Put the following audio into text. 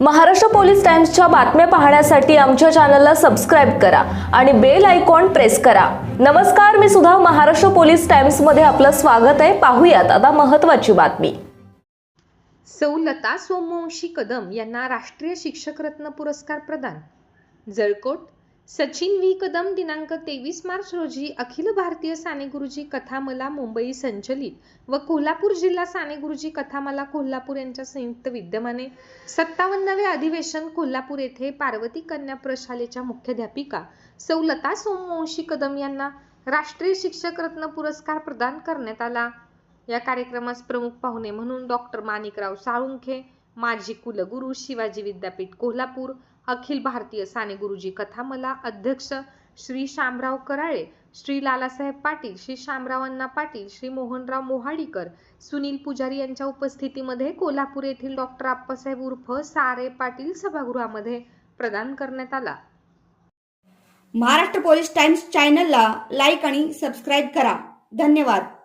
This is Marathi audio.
महाराष्ट्र पोलीस टाइम्सच्या बातम्या पाहण्यासाठी आमच्या चॅनलला सबस्क्राईब करा आणि बेल आयकॉन प्रेस करा. नमस्कार मी सुद्धा महाराष्ट्र पोलीस टाइम्समध्ये आपलं स्वागत आहे. पाहूयात आता महत्त्वाची बातमी. सौ लता सोमवंशी कदम यांना राष्ट्रीय शिक्षक रत्न पुरस्कार प्रदान. जळकोट सचिन व्ही कदम दिनांक तेवीस मार्च रोजी अखिल भारतीय साने गुरुजी कथामला मुंबई संचलित व कोल्हापूर जिल्हा साने गुरुजी कथामला कोल्हापूर यांच्या संयुक्त विद्यमाने सत्तावन्नवे अधिवेशन कोल्हापूर येथे पार्वती कन्या प्रशालेच्या मुख्याध्यापिका सौ लता सोमवंशी कदम यांना राष्ट्रीय शिक्षक रत्न पुरस्कार प्रदान करण्यात आला. या कार्यक्रमास प्रमुख पाहुणे म्हणून डॉक्टर माणिकराव साळुंखे माजी कुलगुरू शिवाजी विद्यापीठ कोल्हापूर अखिल भारतीय साने गुरुजी कथामला अध्यक्ष श्री शामराव कराळे श्री लालासाहेब पाटील श्री शामराव अण्णा पाटील श्री मोहनराव मोहाडीकर सुनील पुजारी यांच्या उपस्थितीमध्ये कोल्हापूर येथील डॉक्टर आप्पासाहेब उर्फ सारे पाटील सभागृहामध्ये प्रदान करण्यात आला. महाराष्ट्र पोलीस टाइम्स चॅनलला लाईक आणि सबस्क्राईब करा. धन्यवाद.